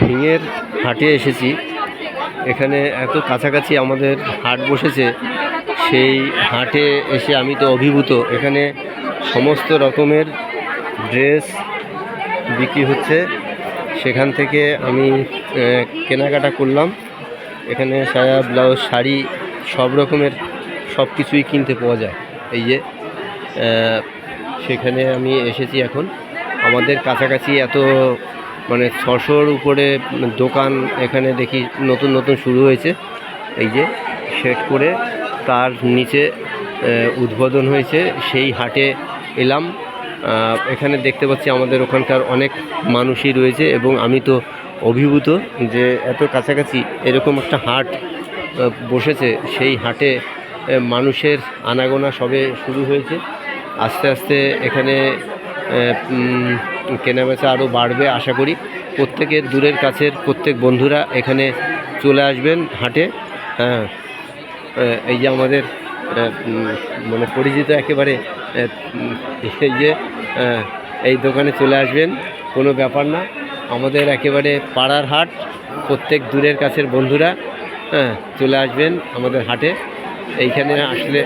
ঢিঙের হাটে এসেছি। এখানে এত কাছাকাছি আমাদের হাট বসেছে, সেই হাটে এসে আমি তো অভিভূত। এখানে সমস্ত রকমের ড্রেস বিক্রি হচ্ছে। সেখান থেকে আমি কেনাকাটা করলাম। এখানে সায়া, ব্লাউজ, শাড়ি সব রকমের সব কিছুই কিনতে পাওয়া যায়। এই যে সেখানে আমি এসেছি এখন। আমাদের কাছাকাছি এত মানে ছশোর উপরে দোকান এখানে দেখি নতুন নতুন শুরু হয়েছে। এই যে সেট করে তার নিচে উদ্বোধন হয়েছে। সেই হাটে এলাম। এখানে দেখতে পাচ্ছি আমাদের ওখানকার অনেক মানুষই রয়েছে এবং আমি তো অভিভূত যে এত কাছাকাছি এরকম একটা হাট বসেছে। সেই হাটে মানুষের আনাগোনা সবে শুরু হয়েছে। আস্তে আস্তে এখানে কেনাবেচা আরও বাড়বে আশা করি। প্রত্যেকের দূরের কাছের প্রত্যেক বন্ধুরা এখানে চলে আসবেন হাটে। হ্যাঁ এই যে আমাদের মানে পরিচিত একেবারে এই যে এই দোকানে চলে আসবেন কোনো ব্যাপার না। আমাদের একেবারে পাড়ার হাট প্রত্যেক দূরের কাছের বন্ধুরা হ্যাঁ চলে আসবেন আমাদের হাটে। এইখানে আসলে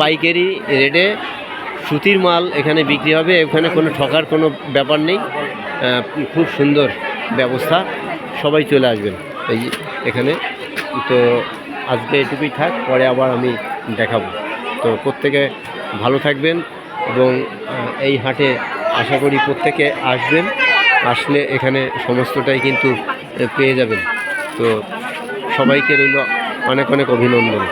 পাইকারি রেটে সুতির মাল এখানে বিক্রি হবে, এখানে কোনো ঠকার কোনো ব্যাপার নেই। খুব সুন্দর ব্যবস্থা, সবাই চলে আসবেন। এই এখানে, তো আজকে এটুকুই থাক, পরে আবার আমি দেখাবো। তো প্রত্যেকে ভালো থাকবেন এবং এই হাটে আশা করি প্রত্যেকে আসবেন, আসলে এখানে সমস্তটাই কিন্তু পেয়ে যাবেন। তো সবাইকে রইল অনেক অনেক অভিনন্দন।